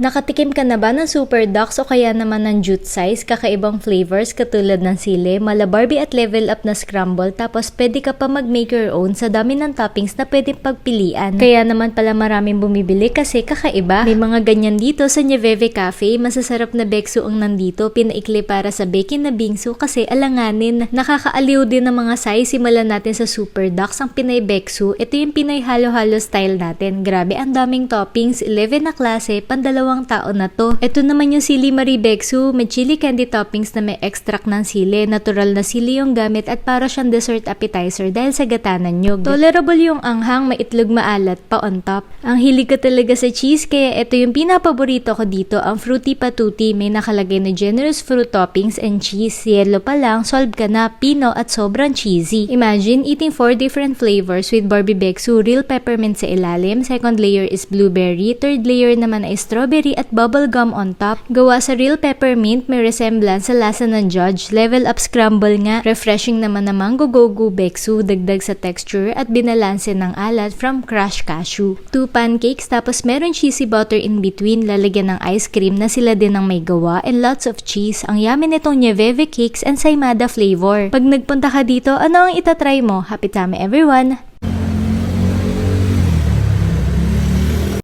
Nakatikim ka na ba ng Super Deluxe o kaya naman ng Jute Size, kakaibang flavors katulad ng sili, mala Barbie at level up na scramble tapos pwede ka pa mag-make your own sa dami ng toppings na pwedeng pagpilian. Kaya naman pala maraming bumibili kasi kakaiba. May mga ganyan dito sa Nieveve Cafe, masasarap na bekso ang nandito, pinaikli para sa baking na bingsu kasi alanganin. Nakakaaliw din ng mga size, simulan natin sa Super Deluxe, ang Pinay Beksu. Ito yung Pinay halo-halo style natin. Grabe, ang daming toppings, 11 na klase, pandalawang tao na to. Ito naman yung sili Marie Beksu, may chili candy toppings na may extract ng sili. Natural na sili yung gamit at para siyang dessert appetizer dahil sa gata ng nyug. Tolerable yung anghang, may itlog maalat pa on top. Ang hilig ko talaga sa cheese kaya ito yung pinapaborito ko dito, ang fruity patuti. May nakalagay na generous fruit toppings and cheese. Yellow pa lang, solve ka na, pino at sobrang cheesy. Imagine eating four different flavors with Barbie Beksu, real peppermint sa ilalim, second layer is blueberry, third layer naman ay strawberry at bubble gum on top. Gawa sa real peppermint, may resemblance sa lasa ng Judge. Level up scramble nga. Refreshing naman na mango gogo beksu, dagdag sa texture at binalanse ng alat from crush cashew. Two pancakes tapos meron cheesy butter in between, lalagyan ng ice cream na sila din ang may gawa and lots of cheese. Ang yummy nitong Nieveve cakes and Saimada flavor. Pag nagpunta ka dito, ano ang itatry mo? Happy time everyone!